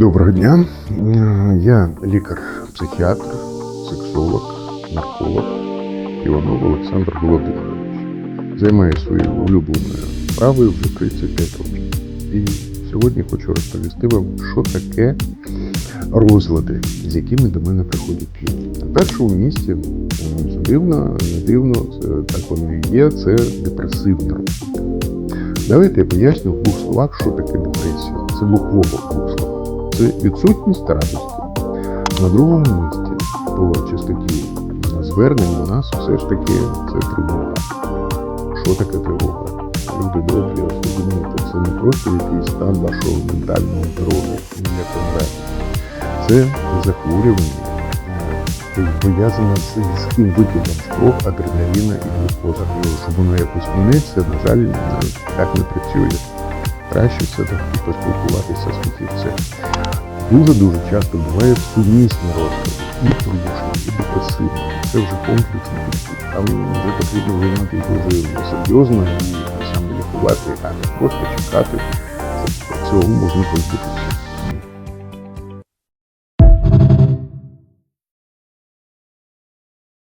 Доброго дня. Е, Я лікар-психіатр, сексолог, нарколог Іванов Олександр Володимирович. Займаюся своєю улюбленою справою вже 35 років. І сьогодні хочу розповісти вам, що таке розлади, з якими до мене приходять люди. На першому місці, дивно, не дивно, так воно і є, це депресивні розлади. Давайте я поясню в двох словах, що таке депресія. Це буквово в двох словах це відсутність радості. На другому місці по частоті звернень до нас все ж таки це тривога. Що таке тривога? Люди добрі, розумієте, це не просто якийсь стан вашого ментального здоров'я, помре. Це захворювання, е, пов'язане з низьким викидом кров, адреналіна і глюкоза. Щоб воно якось зміниться, на жаль, так не працює. Краще все-таки поспілкуватися з фахівцем. Дуже-дуже часто буває сумісні розлади, і тривожні, і депресивні. Це вже комплексний підхід. Там вже потрібно виймати дуже серйозно і саме лікувати, а не просто чекати. Цього можна позбутися.